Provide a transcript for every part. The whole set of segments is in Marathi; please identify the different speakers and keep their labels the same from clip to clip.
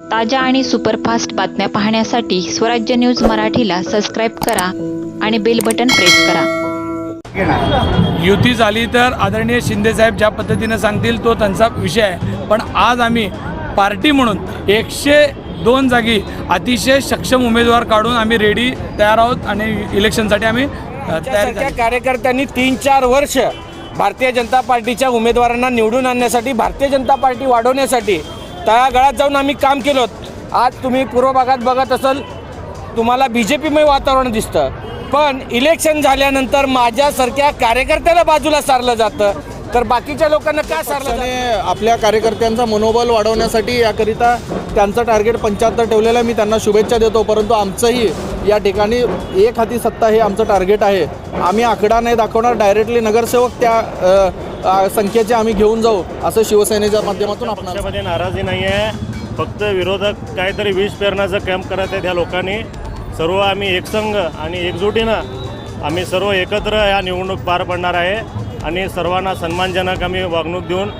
Speaker 1: ताज्या आणि सुपरफास्ट बातम्या पाहण्यासाठी स्वराज्य न्यूज मराठीला सबस्क्राईब करा आणि बेल बटन प्रेस करा
Speaker 2: युती झाली तर आदरणीय शिंदेसाहेब ज्या पद्धतीनं सांगतील तो त्यांचा विषय आहे पण आज आम्ही पार्टी म्हणून एकशे दोन जागी अतिशय सक्षम उमेदवार काढून आम्ही रेडी तयार आहोत आणि इलेक्शनसाठी आम्ही तयारी.
Speaker 3: कार्यकर्त्यांनी तीन चार वर्ष भारतीय जनता पार्टीच्या उमेदवारांना निवडून आणण्यासाठी भारतीय जनता पार्टी वाढवण्यासाठी तळागाळात जाऊन आम्ही काम केलो आज तुम्ही पूर्व भागात बघत असाल तुम्हाला बी जे पीमय वातावरण दिसतं. पण इलेक्शन झाल्यानंतर माझ्यासारख्या कार्यकर्त्याला बाजूला सारलं जातं. तर बाकीच्या लोकांना का सारलं
Speaker 4: आपल्या कार्यकर्त्यांचा मनोबल वाढवण्यासाठी याकरिता त्यांचं टार्गेट पंच्याहत्तर ठेवलेलं मी त्यांना शुभेच्छा देतो परंतु आमचंही या ठिकाणी एक हाती सत्ता हे आमचं टार्गेट आहे. आम्ही आकडा नाही दाखवणार डायरेक्टली नगरसेवक त्या संख्येचे आम्ही घेऊन जाऊ असं शिवसेनेच्या माध्यमातून आपण
Speaker 5: पक्षामध्ये नाराजी नाही आहे फक्त विरोधक काहीतरी विष पेरण्याचं कॅम्प करत आहेत ह्या लोकांनी सर्व आम्ही एकसंघ आणि एकजुटीनं आम्ही सर्व एकत्र या निवडणूक पार पडणार आहे आणि सर्वांना सन्मानजनक आम्ही वागणूक देऊन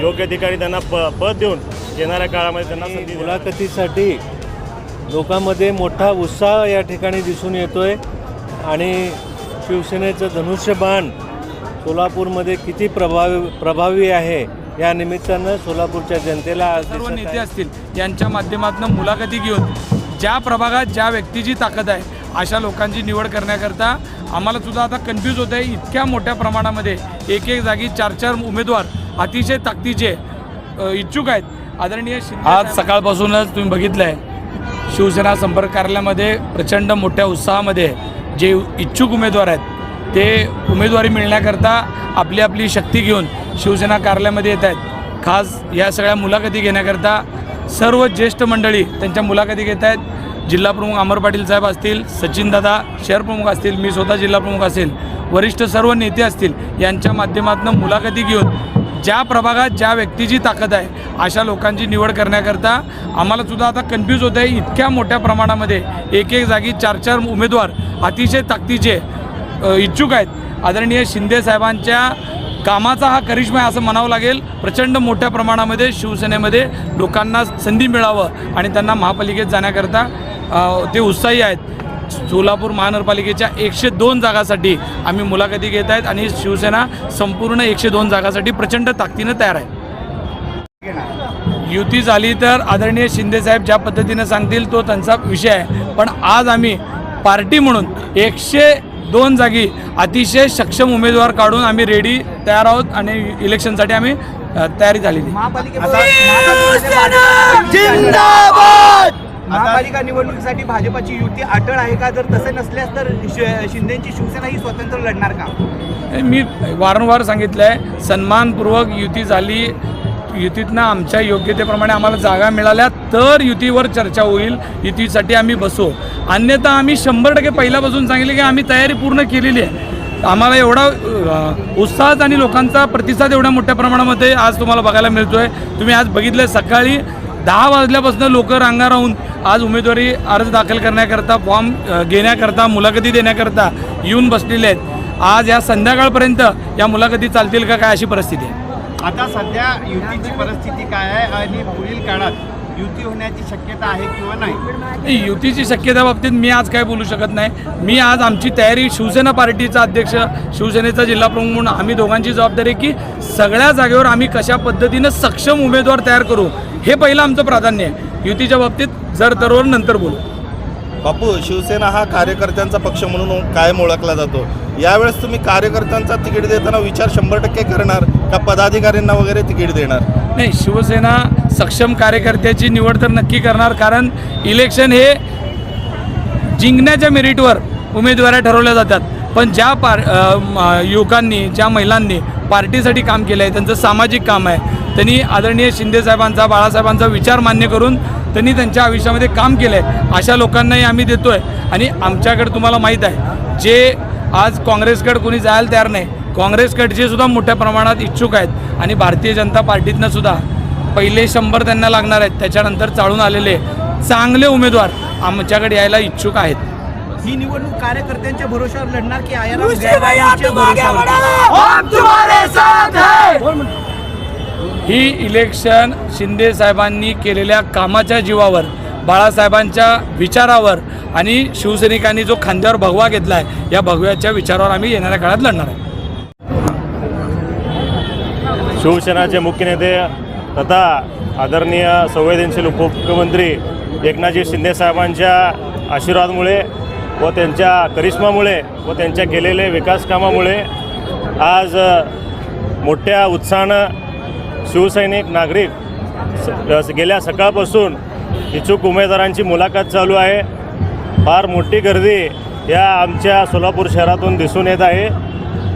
Speaker 5: योग्य ठिकाणी त्यांना प पद देऊन येणाऱ्या काळामध्ये त्यांना.
Speaker 6: मुलाखतीसाठी लोकांमध्ये मोठा उत्साह या ठिकाणी दिसून येतोय आणि शिवसेनेचं धनुष्यबाण सोलापूरमध्ये किती प्रभावी प्रभावी आहे? या निमित्तानं सोलापूरच्या जनतेला आज
Speaker 2: सर्व
Speaker 6: दिसत
Speaker 2: नेते
Speaker 6: आहे.
Speaker 2: असतील यांच्या माध्यमातून मुलाखती घेऊन ज्या प्रभागात ज्या व्यक्तीची ताकद आहे अशा लोकांची निवड करण्याकरता आम्हाला सुद्धा आता कन्फ्यूज होत आहे इतक्या मोठ्या प्रमाणामध्ये एक एक जागी चार चार उमेदवार अतिशय ताकदीचे अ, इच्छुक आहेत. आदरणीय शिंदे आज सकाळपासूनच तुम्ही बघितलं आहे शिवसेना संपर्क कार्यालयामध्ये प्रचंड मोठ्या उत्साहामध्ये जे इच्छुक उमेदवार आहेत ते उमेदवारी मिळण्याकरता आपली आपली शक्ती घेऊन शिवसेना कार्यालयामध्ये येत आहेत. खास या सगळ्या मुलाखती घेण्याकरता सर्व ज्येष्ठ मंडळी त्यांच्या मुलाखती घेत आहेत. जिल्हाप्रमुख अमर पाटील साहेब असतील सचिनदादा शहर प्रमुख असतील मी स्वतः जिल्हा प्रमुख असेल वरिष्ठ सर्व नेते असतील यांच्या माध्यमातून मुलाखती घेऊन ज्या प्रभागात ज्या व्यक्तीची ताकद आहे अशा लोकांची निवड करण्याकरता आम्हाला सुद्धा आता कन्फ्यूज होत आहे इतक्या मोठ्या प्रमाणामध्ये एक एक जागी चार चार उमेदवार अतिशय ताकदीचे इच्छुक आहेत. आदरणीय शिंदे साहेबांच्या कामाचा हा करिश्मा आहे असं म्हणावं लागेल. प्रचंड मोठ्या प्रमाणामध्ये शिवसेनेमध्ये लोकांना संधी मिळावं आणि त्यांना महापालिकेत जाण्याकरता ते उत्साही आहेत. सोलापूर महानगरपालिकेच्या एकशे दोन जागासाठी आम्ही मुलाखती घेत आहेत आणि शिवसेना संपूर्ण एकशे दोन जागासाठी प्रचंड ताकदीनं तयार आहे. युती झाली तर आदरणीय शिंदेसाहेब ज्या पद्धतीनं सांगतील तो त्यांचा विषय आहे. पण आज आम्ही पार्टी म्हणून एकशे दोन जागी अतिशय सक्षम उमेदवार काढून आम्ही रेडी तयार आहोत आणि इलेक्शनसाठी आम्ही तयारी झालेली.
Speaker 7: महापालिका निवडणुकीसाठी भाजपाची युती अटळ आहे का? जर तसे नसल्यास तर शि- शिंदेची शिवसेना ही स्वतंत्र लढणार का?
Speaker 2: मी वारंवार सांगितलं आहे सन्मानपूर्वक युती झाली युतीतनं आमच्या योग्यतेप्रमाणे आम्हाला जागा मिळाल्या तर युतीवर चर्चा होईल. युतीसाठी आम्ही बसू. अन्यथा आम्ही शंभर टक्के पहिल्यापासून सांगितले की आम्ही तयारी पूर्ण केलेली आहे. आम्हाला एवढा उत्साह आणि लोकांचा प्रतिसाद एवढ्या मोठ्या प्रमाणामध्ये आज तुम्हाला बघायला मिळतोय. तुम्ही आज बघितलं सकाळी दहा वाजल्यापासून लोक रांगा राहून आज उमेदवारी अर्ज दाखल करण्याकरता फॉर्म घेण्याकरता मुलाखती देण्याकरता येऊन बसलेले आहेत. आज या संध्याकाळपर्यंत या मुलाखती चालतील का काय अशी परिस्थिती आहे.
Speaker 7: आता सध्या युतीची परिस्थिती काय आहे आणि पुढील काळात युती होण्याची शक्यता आहे किंवा नाही?
Speaker 2: युतीची शक्यता बाबतीत मी आज काय बोलू शकत नाही. मी आज आमची तयारी शिवसेना पार्टीचा अध्यक्ष शिवसेनेचा जिल्हा प्रमुख म्हणून आम्ही दोघांची जबाबदारी की सगळ्या जागेवर आम्ही कशा पद्धतीनं सक्षम उमेदवार तयार करू हे पहिलं आमचं प्राधान्य आहे. युतीच्या बाबतीत जर तरवर नंतर बोलू.
Speaker 4: बापू शिवसेना हा कार्यकर्त्यांचा पक्ष म्हणून कायम ओळखला जातो. यावेळेस तुम्ही कार्यकर्त्यांचा तिकीट देताना विचार शंभर टक्के करणार का पदाधिकाऱ्यांना वगैरे तिकीट देणार?
Speaker 2: नाही शिवसेना सक्षम कार्यकर्त्याची निवड तर नक्की करणार कारण इलेक्शन हे जिंकण्याच्या मेरिटवर उमेदवाऱ्या ठरवल्या जातात. पण ज्या पार म- युवकांनी ज्या महिलांनी पार्टीसाठी काम केलं आहे त्यांचं सामाजिक काम आहे. त्यांनी आदरणीय शिंदेसाहेबांचा बाळासाहेबांचा विचार मान्य करून त्यांनी त्यांच्या आयुष्यामध्ये काम केलं आहे अशा लोकांनाही आम्ही देतो आहे आणि आमच्याकडे तुम्हाला माहीत आहे जे आज काँग्रेसकडे कोणी जायला तयार नाही काँग्रेसकडचे सुद्धा मोठ्या प्रमाणात इच्छुक आहेत आणि भारतीय जनता पार्टीतनं सुद्धा पहिले शंभर त्यांना लागणार आहेत त्याच्यानंतर चाळून आलेले चांगले उमेदवार आमच्याकडे यायला इच्छुक आहेत.
Speaker 7: ही निवडणूक कार्यकर्त्यांच्या भरोशावर लढणार की आयाराम
Speaker 2: ही इलेक्शन शिंदे साहेबांनी केलेल्या कामाच्या जीवावर बाळासाहेबांच्या विचारावर आणि शिवसैनिकांनी जो खांद्यावर भगवा घेतला आहे या भगव्याच्या विचारावर आम्ही येणाऱ्या काळात लढणार आहे.
Speaker 5: शिवसेनाचे मुख्य नेते तथा आदरणीय संवेदनशील उपमुख्यमंत्री एकनाथजी शिंदे साहेबांच्या आशीर्वादामुळे व त्यांच्या करिश्मामुळे व त्यांच्या केलेल्या विकास कामामुळे आज मोठ्या उत्साहानं शिवसैनिक नागरिक स- गेल्या सकाळपासून इच्छुक उमेदवारांची मुलाखत चालू आहे. फार मोठी गर्दी या आमच्या सोलापूर शहरातून दिसून येत आहे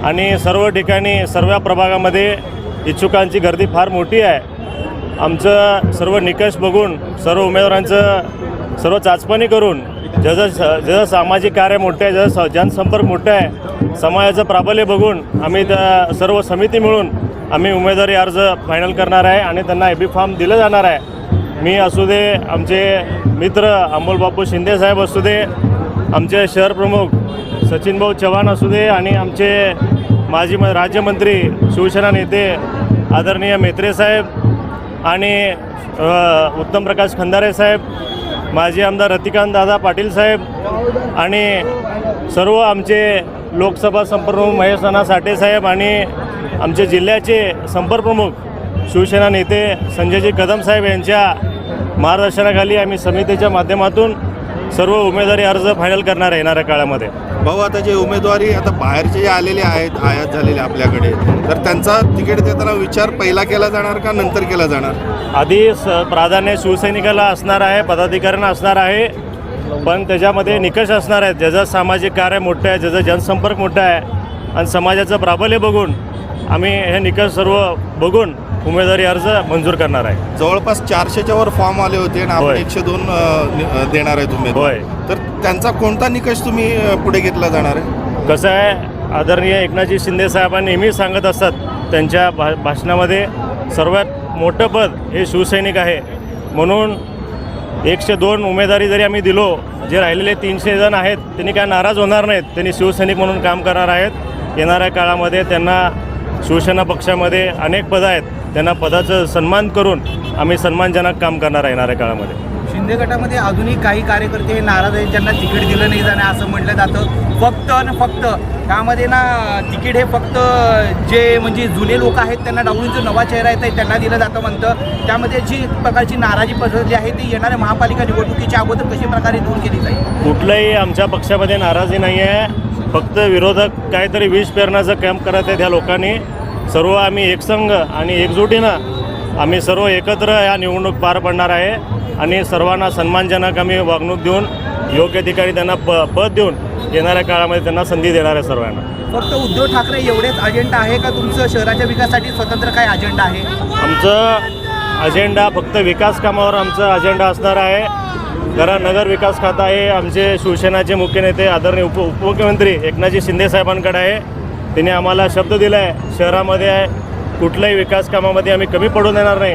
Speaker 5: आणि सर्व ठिकाणी सर्व प्रभागामध्ये इच्छुकांची गर्दी फार मोठी आहे. आमचं सर्व निकष बघून सर्व उमेदवारांचं सर्व चाचपणी करून जसं जसं सामाजिक कार्य मोठं आहे जसं स- जनसंपर्क मोठं आहे समाजाचं प्राबल्य बघून आम्ही त्या सर्व समिती मिळून आम्ही उमेदवारी अर्ज फायनल करणार आहे आणि त्यांना ए बी फॉर्म दिलं जाणार आहे. मी असू दे आमचे मित्र अमोल बापू शिंदे साहेब असू दे आमचे शहर प्रमुख चव्हाण असू दे आणि आमचे माजी म राज्यमंत्री शिवसेना नेते आदरणीय मेत्रे साहेब आणि उत्तम प्रकाश खंदारे साहेब माजी आमदार रतिकांत दादा पाटील साहेब आणि सर्व आमचे लोकसभा संपर्कप्रमुख महेश नाना साठे साहेब आणि आमचे जिल्ह्याचे संपर्कप्रमुख शिवसेना नेते संजयजी कदम साहेब यांच्या मार्गदर्शनाखाली आम्ही समितीच्या माध्यमातून सर्व उमेदवारी अर्ज फायनल करणार आहे येणाऱ्या काळामध्ये.
Speaker 4: भाऊ आता जे उमेदवारी आता बाहेरचे जे आलेले आहेत आयात झालेले आपल्याकडे तर त्यांचा तिकीट देताना विचार पहिला केला जाणार का नंतर केला जाणार?
Speaker 5: आधी स प्राधान्य शिवसैनिकाला असणार आहे पदाधिकाऱ्यांना असणार आहे. पण त्याच्यामध्ये निकष असणार आहेत. ज्याचं सामाजिक कार्य मोठं आहे ज्याचं जनसंपर्क मोठा आहे आणि समाजाचं प्राबल्य बघून आम्ही हे निकष सर्व बघून उमेदवारी अर्ज मंजूर करणार आहे.
Speaker 4: जवळपास चारशेच्या वर फॉर्म आले होते आणि आपण
Speaker 5: होय.
Speaker 4: एकशे दोन देणार आहेत उमेदवार.
Speaker 5: होय.
Speaker 4: तर त्यांचा कोणता निकष तुम्ही अ, पुढे घेतला जाणार आहे?
Speaker 5: कसं आहे आदरणीय एकनाथजी शिंदे साहेबांनी नेहमी सांगत असतात त्यांच्या भा भाषणामध्ये सर्वात मोठं पद हे शिवसैनिक आहे. म्हणून एकशे दोन उमेदवारी जरी आम्ही दिलो जे राहिलेले तीनशे जण आहेत त्यांनी काय नाराज होणार नाहीत. त्यांनी शिवसैनिक म्हणून काम करणार आहेत. येणाऱ्या काळामध्ये त्यांना शिवसेना पक्षामध्ये अनेक पदं आहेत. त्यांना पदाचं सन्मान करून आम्ही सन्मानजनक काम करणार आहे येणाऱ्या काळामध्ये.
Speaker 7: शिंदे गटामध्ये अजूनही काही कार्यकर्ते हे नाराज आहेत ज्यांना तिकीट दिलं नाही जाणं असं म्हटलं जातं. फक्त आणि फक्त त्यामध्ये ना तिकीट हे फक्त जे म्हणजे जुने लोक आहेत त्यांना डावळून जो नवा चेहरा येत आहे त्यांना दिलं जातं म्हणतं. त्यामध्ये जी प्रकारची नाराजी पसरली आहे ती येणाऱ्या महापालिका निवडणुकीच्या अगोदर कशी प्रकारे दूर केली जाईल?
Speaker 5: कुठलंही आमच्या पक्षामध्ये नाराजी नाही आहे. फक्त विरोधक काहीतरी विष पेरण्याचं कॅम्प करत आहेत ह्या लोकांनी. सर्व आम्ही एकसंघ आणि एकजुटीनं आम्ही सर्व एकत्र या निवडणूक पार पडणार आहे आणि सर्वांना सन्मानजनक आम्ही वागणूक देऊन योग्य ठिकाणी त्यांना प पद देऊन येणाऱ्या काळामध्ये त्यांना संधी देणार आहे सर्वांना.
Speaker 7: फक्त उद्धव ठाकरे एवढेच अजेंडा आहे का तुमचं शहराच्या विकासासाठी स्वतंत्र काय अजेंडा आहे?
Speaker 5: आमचं अजेंडा फक्त विकास कामावर आमचा अजेंडा असणार आहे. कारण नगर विकास खाता हे आमचे शिवसेनाचे मुख्य नेते आदरणीय उप उपमुख्यमंत्री एकनाथजी शिंदे साहेबांकडे आहे. त्यांनी आम्हाला शब्द दिला आहे. शहरामध्ये कुठल्याही विकास कामामध्ये आम्ही कमी पडून देणार नाही.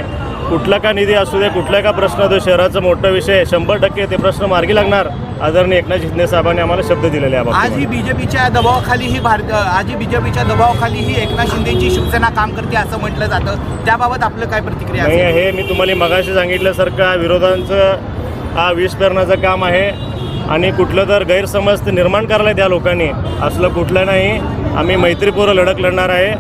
Speaker 5: कुठला का निधी असू दे कुठला का प्रश्न तो शहराचा मोठा विषय. शंभर टक्के ते प्रश्न मार्गी लागणार. आदरणीय एकनाथ शिंदे साहेबांनी आम्हाला शब्द दिलेले आहे
Speaker 7: आज ही. बीजेपीच्या दबावाखाली ही भारत आज ही बीजेपीच्या दबावाखाली ही एकनाथ शिंदेची शिवसेना काम करते असं म्हटलं जातं. त्याबाबत आपलं काय प्रतिक्रिया
Speaker 5: नाही हे मी तुम्हाला मगाशी सांगितल्यासारखं विरोधांचं हा विष पेरण्याचं काम आहे. आणि कुठलं तर गैरसमज निर्माण करायला त्या लोकांनी. असलं कुठलं नाही आम्ही मैत्रीपूर्व लढत लढणार आहे.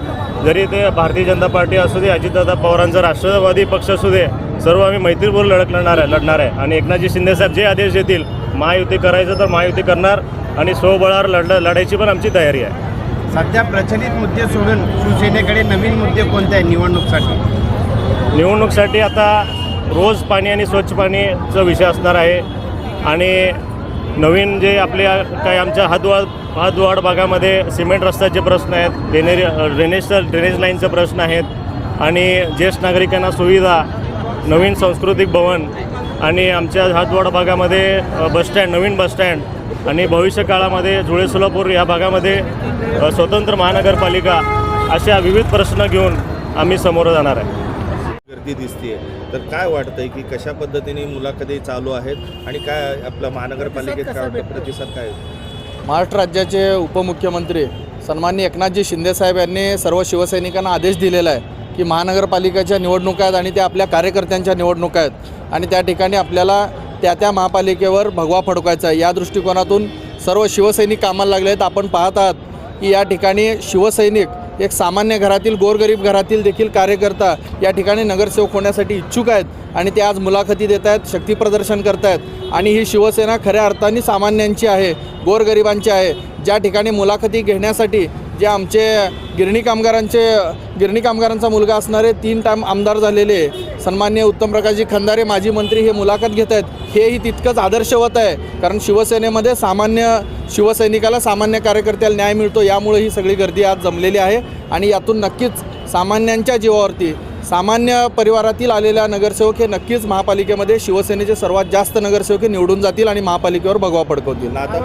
Speaker 5: जरी ते भारतीय जनता पार्टी असू दे अजितदादा पवारांचा राष्ट्रवादी पक्ष असू दे सर्व आम्ही मैत्रीपूर्व लढत लढणार आहे लढणार आहे. आणि एकनाथजी शिंदेसाहेब जे आदेश देतील महायुती करायचं तर महायुती करणार आणि स्वबळावर लढ लढायची पण आमची तयारी आहे.
Speaker 7: सध्या प्रचलित मुद्दे सोडून शिवसेनेकडे नवीन मुद्दे कोणते आहेत निवडणूकसाठी?
Speaker 5: निवडणूकसाठी आता रोज पाणी आणि स्वच्छ पाणीचा विषय असणार आहे. आणि नवीन जे आपल्या काही आमच्या हातवाड हातवाड भागामध्ये सिमेंट रस्त्याचे प्रश्न आहेत ड्रेनेज ड्रेनेजचं ड्रेनेज लाईनचे प्रश्न आहेत आणि ज्येष्ठ नागरिकांना सुविधा नवीन सांस्कृतिक भवन आणि आमच्या हातवाड भागामध्ये बसस्टँड नवीन बसस्टँड आणि भविष्य काळामध्ये धुळे सोलापूर या भागामध्ये स्वतंत्र महानगरपालिका अशा विविध प्रश्न घेऊन आम्ही समोर जाणार आहे
Speaker 4: गर्दी दिसतीये तर काय वाटतंय की कशा पद्धतीने मुलाखती चालू आहेत आणि काय आपल्या महानगरपालिकेत काय? प्रतिसाद काय आहे?
Speaker 8: महाराष्ट्र राज्याचे उपमुख्यमंत्री
Speaker 4: सन्माननीय एकनाथजी शिंदेसाहेब यांनी सर्व शिवसैनिकांना आदेश दिलेला आहे की महानगरपालिकेच्या निवडणुका आहेत आणि त्या आपल्या कार्यकर्त्यांच्या निवडणुका आहेत. आणि त्या ठिकाणी आपल्याला त्या त्या महापालिकेवर भगवा फडकायचा आहे. या दृष्टिकोनातून सर्व शिवसैनिक कामाला लागले आहेत. आपण पाहत आहात की या ठिकाणी शिवसैनिक एक सामान्य घरातील गोरगरीब घरातील देखील कार्यकर्ता या ठिकाणी नगरसेवक होण्यासाठी इच्छुक आहेत आणि ते आज मुलाखती देत आहेत शक्तीप्रदर्शन करत आहेत. आणि ही शिवसेना खऱ्या अर्थाने सामान्यांची आहे गोरगरिबांची आहे. ज्या ठिकाणी मुलाखती घेण्यासाठी जे आमचे गिरणी कामगारांचे गिरणी कामगारांचा मुलगा असणारे तीन टाईम आमदार झालेले सन्मान्य उत्तम प्रकाशजी खंदारे माजी मंत्री हे मुलाखत घेत आहेत. हेही तितकंच आदर्शवत आहे. कारण शिवसेनेमध्ये सामान्य शिवसैनिकाला सामान्य कार्यकर्त्याला न्याय मिळतो यामुळे ही सगळी गर्दी आज जमलेली आहे. आणि यातून नक्कीच सामान्यांच्या जीवावरती सामान्य परिवारातील आलेल्या नगरसेवक हे नक्कीच महापालिकेमध्ये शिवसेनेचे सर्वात जास्त नगरसेवक हे निवडून जातील आणि महापालिकेवर भगवा पडकवतील आता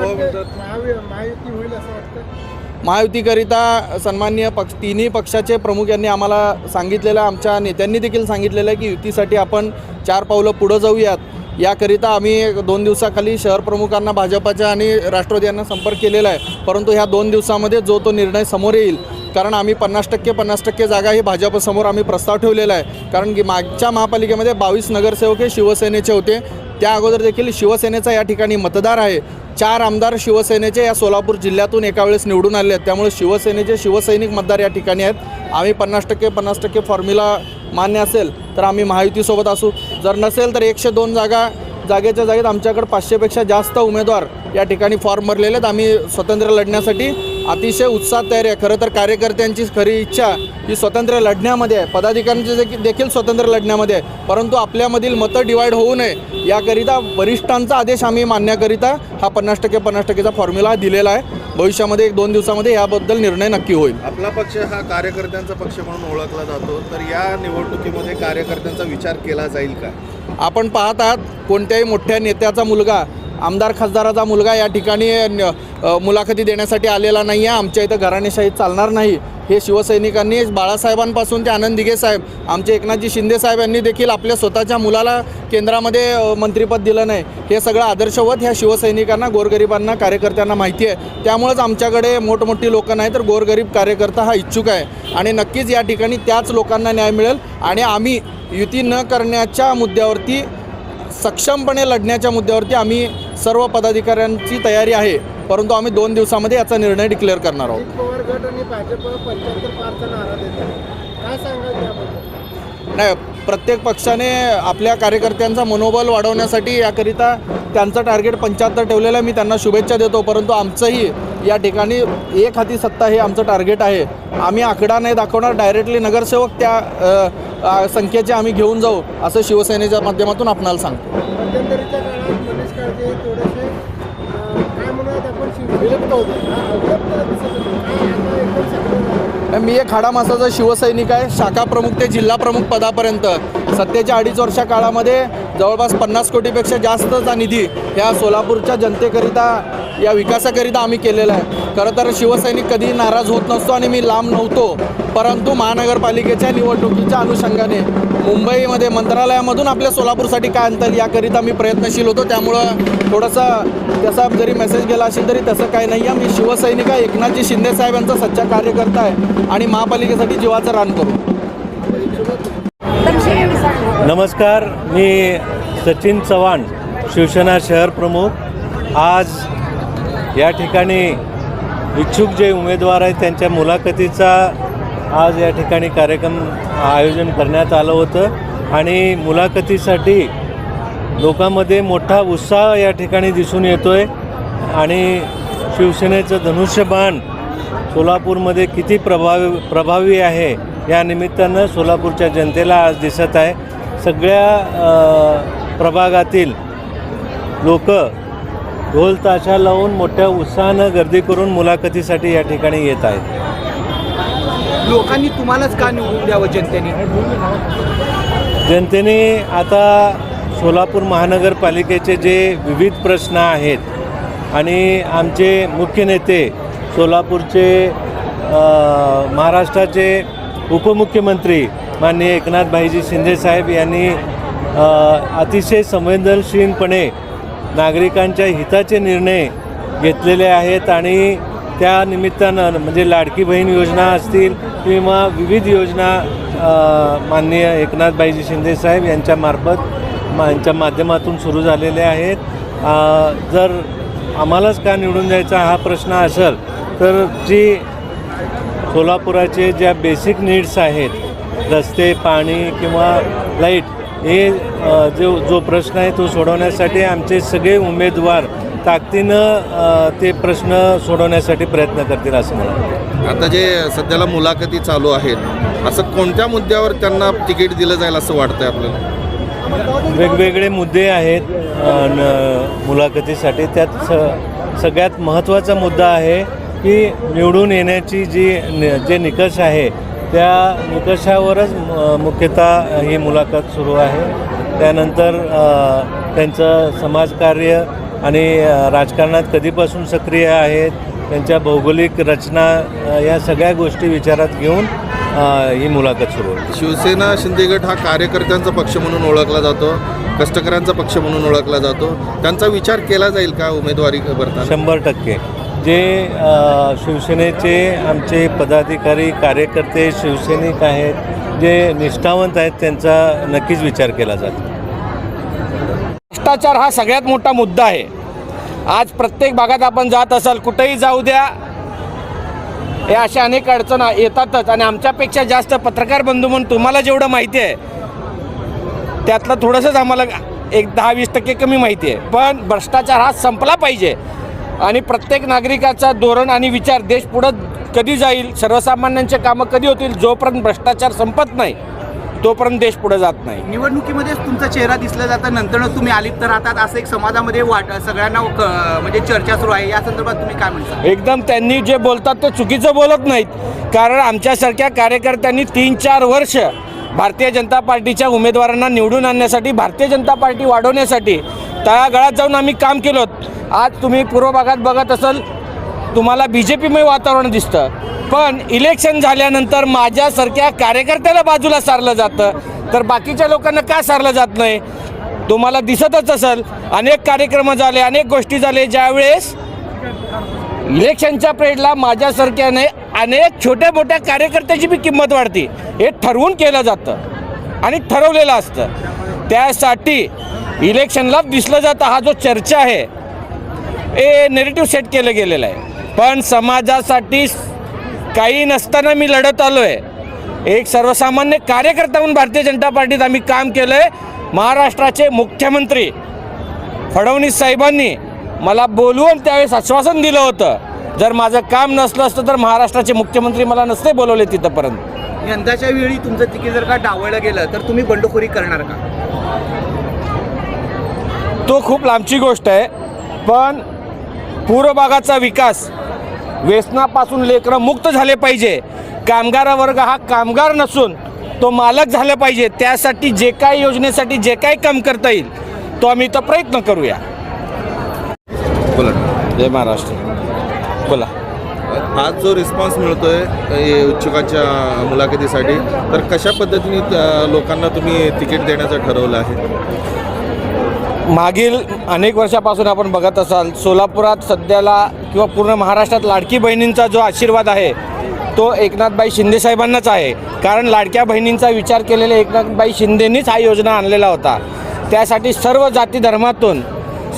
Speaker 4: महायुतीकरिता सन्माननीय पक्ष तिन्ही पक्षाचे प्रमुख यांनी आम्हाला सांगितलेलं आमच्या नेत्यांनी देखील सांगितलेलं आहे की युतीसाठी आपण चार पावलं पुढं जाऊयात. याकरिता आम्ही दोन दिवसाखाली शहर प्रमुखांना भाजपाच्या आणि राष्ट्रवादी यांना संपर्क केलेला आहे. परंतु ह्या दोन दिवसामध्ये जो तो निर्णय समोर येईल कारण आम्ही पन्नास टक्के पन्नास टक्के जागा ही भाजपसमोर आम्ही प्रस्ताव ठेवलेला आहे. कारण की मागच्या महापालिकेमध्ये बावीस नगरसेवक हे शिवसेनेचे होते. त्या अगोदर देखील शिवसेनेचा या ठिकाणी मतदार आहे. चार आमदार शिवसेनेचे या सोलापूर जिल्ह्यातून एका वेळेस निवडून आले आहेत. त्यामुळे शिवसेनेचे शिवसैनिक मतदार या ठिकाणी आहेत. आम्ही पन्नास टक्के पन्नास टक्के फॉर्म्युला मान्य असेल तर आम्ही महायुतीसोबत असू. जर नसेल तर एकशे दोन जागा जागेच्या जागेत आमच्याकडे पाचशेपेक्षा जास्त उमेदवार या ठिकाणी फॉर्म भरलेले आहेत. आम्ही स्वतंत्र लढण्यासाठी अतिशय उत्साह तयारी आहे. खरं तर कार्यकर्त्यांची खरी इच्छा ही स्वतंत्र लढण्यामध्ये आहे. पदाधिकाऱ्यांची देखील देखील स्वतंत्र लढण्यामध्ये आहे. परंतु आपल्यामधील मतं डिवाईड होऊ नये याकरिता वरिष्ठांचा आदेश आम्ही मानण्याकरिता हा पन्नास टक्के पन्नास टक्केचा फॉर्म्युला दिलेला आहे. भविष्यामध्ये एक दोन दिवसामध्ये याबद्दल निर्णय नक्की होईल. आपला पक्ष हा कार्यकर्त्यांचा पक्ष म्हणून ओळखला जातो. तर या निवडणुकीमध्ये कार्यकर्त्यांचा विचार केला जाईल का? आपण पाहत आहात कोणत्याही मोठ्या नेत्याचा मुलगा आमदार खासदाराचा मुलगा या ठिकाणी मुलाखती देण्यासाठी आलेला नाही आहे आमच्या इथं घराणेशाही चालणार नाही. हे शिवसैनिकांनी बाळासाहेबांपासून ते आनंद दिघे साहेब आमचे एकनाथजी शिंदे साहेब यांनी देखील आपल्या स्वतःच्या मुलाला केंद्रामध्ये मंत्रीपद मंत्रिपद दिलं नाही. हे सगळं आदर्शवत ह्या शिवसैनिकांना गोरगरिबांना कार्यकर्त्यांना माहिती आहे. त्यामुळंच आमच्याकडे मोठमोठी लोकं नाही तर गोरगरीब कार्यकर्ता हा इच्छुक आहे. आणि नक्कीच या ठिकाणी त्याच लोकांना न्याय मिळेल. आणि आम्ही युती न करण्याच्या मुद्द्यावरती सक्षमपणे लढण्याच्या मुद्द्यावरती आम्ही सर्व पदाधिकाऱ्यांची तयारी आहे. परंतु आम्ही दोन दिवसामध्ये याचा निर्णय डिक्लेअर करणार आहोत. नाही प्रत्येक पक्षाने आपल्या कार्यकर्त्यांचा मनोबल वाढवण्यासाठी याकरिता त्यांचं टार्गेट पंच्याहत्तर ठेवलेलं आहे. मी त्यांना शुभेच्छा देतो परंतु आमचंही या ठिकाणी एक हाती सत्ता हे आमचं टार्गेट आहे. आम्ही आकडा नाही दाखवणार डायरेक्टली नगरसेवक त्या संख्येचे आम्ही घेऊन जाऊ असं शिवसेनेच्या माध्यमातून आपणाला सांगतो.
Speaker 8: विलुप्त होते.
Speaker 4: मी एक हाडा मासाचा शिवसैनिक आहे. शाखा प्रमुख ते जिल्हा प्रमुख पदापर्यंत. सत्तेच्या अडीच वर्षा काळामध्ये जवळपास पन्नास कोटीपेक्षा जास्तचा निधी ह्या सोलापूरच्या जनतेकरिता या विकासाकरिता आम्ही केलेला आहे. खरं तर शिवसैनिक कधीही नाराज होत नसतो आणि मी लांब नव्हतो. परंतु महानगरपालिकेच्या निवडणुकीच्या अनुषंगाने मुंबईमध्ये मंत्रालयामधून आपल्या सोलापूरसाठी काय आणता येईल याकरिता मी प्रयत्नशील होतो. त्यामुळं थोडंसं त्याचा जरी मेसेज गेला असेल तरी तसं काही नाही आहे. मी शिवसैनिक आहे. एकनाथजी शिंदे साहेब यांचा सच्चा कार्यकर्ता आहे. आणि महापालिकेसाठी जीवाचं रान करू.
Speaker 6: नमस्कार. मी सचिन चव्हाण शिवसेना शहर प्रमुख. आज या ठिकाणी इच्छुक जे उमेदवार आहेत त्यांच्या मुलाखतीचा आज या ठिकाणी कार्यक्रम आयोजन करण्यात आलं होतं. आणि मुलाखतीसाठी लोकांमध्ये मोठा उत्साह या ठिकाणी दिसून येतो आहे आणि शिवसेनेचं धनुष्यबाण सोलापूरमध्ये किती प्रभावी प्रभावी आहे या निमित्तानं सोलापूरच्या जनतेला आज दिसत आहे. सगळ्या प्रभागातील लोक ढोल ताशा लावून मोठ्या उत्साहानं गर्दी करून मुलाखतीसाठी या ठिकाणी येत आहेत.
Speaker 7: लोकांनी तुम्हालाच का निवडून द्यावं जनतेने?
Speaker 6: जनतेने आता सोलापूर महानगरपालिकेचे जे विविध प्रश्न आहेत आणि आमचे मुख्य नेते सोलापूरचे महाराष्ट्राचे उपमुख्यमंत्री माननीय एकनाथभाईजी शिंदेसाहेब यांनी अतिशय संवेदनशीलपणे नागरिकांच्या हिताचे निर्णय घेतलेले आहेत आणि त्या निमित्तानं म्हणजे लाडकी बहीण योजना असतील किंवा विविध योजना माननीय एकनाथबाईजी शिंदेसाहेब यांच्यामार्फत मा यांच्या माध्यमातून सुरू झालेल्या आहेत. जर आम्हालाच का निवडून द्यायचा हा प्रश्न असेल तर जी सोलापुराचे ज्या बेसिक नीड्स आहेत रस्ते पाणी किंवा लाइट हे जो जो प्रश्न आहे तो सोडवण्यासाठी आमचे सगळे उमेदवार ताकदीनं ते प्रश्न सोडवण्यासाठी प्रयत्न करतील असं मला वाटतं.
Speaker 4: आता जे सध्याला मुलाखती चालू आहेत असं कोणत्या मुद्द्यावर त्यांना तिकीट दिलं जाईल असं वाटतंय आपल्याला?
Speaker 6: वेगवेगळे मुद्दे आहेत मुलाखतीसाठी. त्यात स सगळ्यात महत्त्वाचा मुद्दा आहे की निवडून येण्याची जी नि- जे निकष आहे त्या निकषावरच मुख्यतः ही मुलाखत सुरू आहे. त्यानंतर त्यांचं समाजकार्य आणि राजकारणात कधीपासून सक्रिय आहेत त्यांच्या भौगोलिक रचना या सगळ्या गोष्टी विचारात घेऊन ही मुलाखत सुरू होती.
Speaker 4: शिवसेना शिंदेगड हा कार्यकर्त्यांचा पक्ष म्हणून ओळखला जातो कष्टकऱ्यांचा पक्ष म्हणून ओळखला जातो. त्यांचा विचार केला जाईल का उमेदवारी भरताना?
Speaker 6: शंभर टक्के. जे शिवसेनेचे आमचे पदाधिकारी कार्यकर्ते शिवसैनिक आहेत जे निष्ठावंत आहेत त्यांचा नक्कीच विचार केला जातो.
Speaker 3: भ्रष्टाचार हा सगळ्यात मोठा मुद्दा आहे. आज प्रत्येक भागात आपण जात असाल कुठेही जाऊ द्या. या अशा अनेक अडचण येतातच आणि आमच्यापेक्षा जास्त पत्रकार बंधू म्हणून तुम्हाला जेवढं माहिती आहे त्यातलं थोडंसंच आम्हाला एक दहा वीस टक्के कमी माहिती आहे. पण भ्रष्टाचार हा संपला पाहिजे आणि प्रत्येक नागरिकाचा धोरण आणि विचार देश पुढं कधी जाईल सर्वसामान्यांचे कामं कधी होतील जोपर्यंत भ्रष्टाचार संपत नाही तोपर्यंत देश पुढे जात नाही.
Speaker 7: निवडणुकीमध्येच तुमचा चेहरा दिसला जातं नंतर तुम्ही अलिप्त राहतात असं एक समाजामध्ये वाट सगळ्यांना म्हणजे चर्चा सुरू आहे. या संदर्भात तुम्ही काय म्हणता?
Speaker 3: एकदम त्यांनी जे बोलतात ते चुकीचं बोलत नाहीत. कारण आमच्यासारख्या कार्यकर्त्यांनी तीन चार वर्ष भारतीय जनता पार्टीच्या उमेदवारांना निवडून आणण्यासाठी भारतीय जनता पार्टी वाढवण्यासाठी तळागाळात जाऊन आम्ही काम केलो आज तुम्ही पूर्व भागात बघत असाल तुम्हाला बी जे पीमय वातावरण दिसतं. पण इलेक्शन झाल्यानंतर माझ्यासारख्या कार्यकर्त्याला बाजूला सारलं जातं. तर बाकीच्या लोकांना का सारलं जात नाही? तुम्हाला दिसतच असेल. अनेक कार्यक्रम झाले अनेक गोष्टी झाले ज्यावेळेस इलेक्शनच्या पिरियडला माझ्यासारख्याने अनेक छोट्या मोठ्या कार्यकर्त्याची बी किंमत वाढते. हे ठरवून केलं जातं आणि ठरवलेलं असतं. त्यासाठी इलेक्शनला दिसलं जातं. हा जो चर्चा आहे हे नेरेटिव्ह सेट केलं गेलेलं आहे. पण समाजासाठी काही नसताना मी लढत आलो आहे एक सर्वसामान्य कार्यकर्ता म्हणून भारतीय जनता पार्टीत आम्ही काम केलं आहे महाराष्ट्राचे मुख्यमंत्री फडणवीस साहेबांनी मला बोलवून त्यावेळेस आश्वासन दिलं होतं. जर माझं काम नसलं असतं तर महाराष्ट्राचे मुख्यमंत्री मला नसते बोलवले तिथंपर्यंत.
Speaker 7: यंदाच्या वेळी तुमचं तिकीट जर का डावळलं गेलं तर तुम्ही बंडखोरी करणार का?
Speaker 3: तो खूप लांबची गोष्ट आहे. पण पूर्व भागाचा विकास. व्यसनापासून लेकरं मुक्त झाले पाहिजे. कामगार वर्ग हा कामगार नसून तो मालक झाला पाहिजे. त्यासाठी जे काय योजनेसाठी जे काय काम करता येईल तो आम्ही तर प्रयत्न करूया.
Speaker 4: बोला.
Speaker 3: जय महाराष्ट्र. बोला.
Speaker 4: आज जो रिस्पॉन्स मिळतोय उच्चकाच्या मुलाखतीसाठी तर कशा पद्धतीने लोकांना तुम्ही तिकीट देण्याचं ठरवलं आहे?
Speaker 3: मागील अनेक वर्षापासून आपण बघत असाल सोलापुरात सध्याला किंवा पूर्ण महाराष्ट्रात लाडकी बहिणींचा जो आशीर्वाद आहे तो एकनाथबाई शिंदे साहेबांनाच आहे. कारण लाडक्या बहिणींचा विचार केलेल्या एकनाथबाई शिंदेंनीच हा योजना आणलेला होता. त्यासाठी सर्व जाती धर्मातून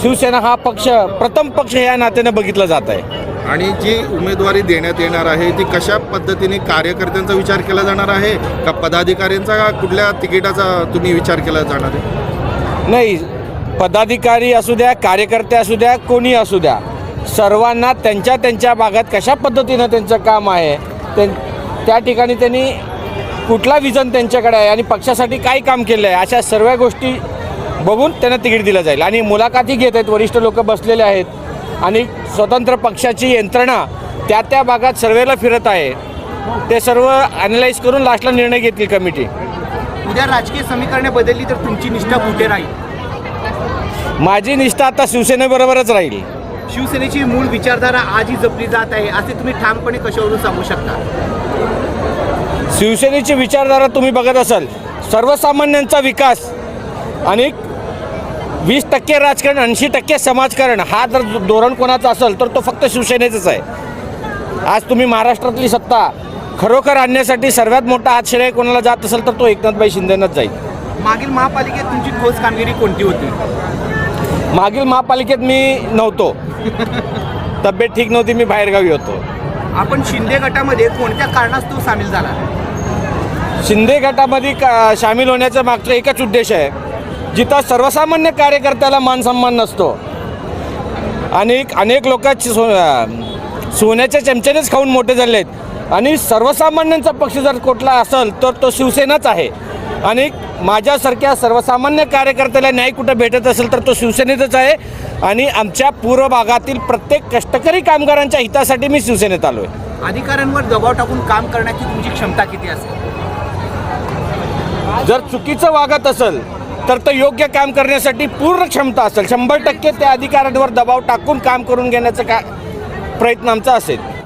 Speaker 3: शिवसेना हा पक्ष प्रथम पक्ष या नात्यानं बघितलं जात आहे.
Speaker 4: आणि जी उमेदवारी देण्यात येणार आहे ती कशा पद्धतीने कार्यकर्त्यांचा विचार केला जाणार आहे? का पदाधिकाऱ्यांचा कुठल्या तिकिटाचा तुम्ही विचार केला जाणार आहे?
Speaker 3: नाही पदाधिकारी असू द्या कार्यकर्ते असू द्या कोणी असू द्या सर्वांना त्यांच्या त्यांच्या भागात कशा पद्धतीनं त्यांचं काम आहे त्यां त्या ठिकाणी त्यांनी कुठला विजन त्यांच्याकडे आहे आणि पक्षासाठी काय काम केलं आहे अशा सर्व गोष्टी बघून त्यांना तिकीट दिलं जाईल. आणि मुलाखती घेत आहेत वरिष्ठ लोक बसलेले आहेत आणि स्वतंत्र पक्षाची यंत्रणा त्या त्या भागात सर्वेला फिरत आहे. ते सर्व ॲनलाईज करून लास्टला निर्णय घेतील कमिटी
Speaker 7: उद्या राजकीय समीकरणे बदलली तर तुमची निष्ठा कुठे राहील?
Speaker 3: माझी निष्ठा आता शिवसेनेबरोबरच राहील.
Speaker 7: शिवसेनेची मूळ विचारधारा आजही जपली जात आहे असे तुम्ही ठामपणे कशावरून सांगू शकता?
Speaker 3: शिवसेनेची विचारधारा तुम्ही बघत असाल सर्वसामान्यांचा विकास आणि वीस टक्के राजकारण ऐंशी टक्के समाजकारण हा जर धोरण कोणाचा असेल तर तो फक्त शिवसेनेचंच आहे. आज तुम्ही महाराष्ट्रातली सत्ता खरोखर आणण्यासाठी सर्वात मोठा आश्रय कोणाला जात असेल तर तो एकनाथबाई शिंदेनंच जाईल.
Speaker 7: मागील महापालिकेत तुमची ठोस कामगिरी कोणती होती?
Speaker 3: मागील महापालिकेत मी नव्हतो. तब्येत ठीक नव्हती मी बाहेरगावी होतो.
Speaker 7: आपण शिंदे गटामध्ये कोणत्या कारणास्तव सामील झाला?
Speaker 3: शिंदे गटामध्ये का सामील होण्याचा मागचा एकच उद्देश आहे. जिथं सर्वसामान्य कार्यकर्त्याला मानसन्मान नसतो. आणि अनेक लोक सो सोन्याच्या चमच्यानेच खाऊन मोठे झाले आहेत आणि सर्वसामान्यांचा पक्ष जर कुठला असेल तर तो शिवसेनाच आहे. आणि माझ्यासारख्या सर्वसामान्य कार्यकर्त्याला न्याय कुठं भेटत असेल तर तो शिवसेनेतच आहे. आणि आमच्या पूर्व भागातील प्रत्येक कष्टकरी कामगारांच्या हितासाठी मी शिवसेनेत आलो आहे
Speaker 7: अधिकाऱ्यांवर दबाव टाकून काम करण्याची तुमची क्षमता किती असेल?
Speaker 3: जर चुकीचं वागत असेल तर तो योग्य काम करण्यासाठी पूर्ण क्षमता असेल. शंभर टक्के त्या अधिकाऱ्यांवर दबाव टाकून काम करून घेण्याचा का प्रयत्न आमचा असेल.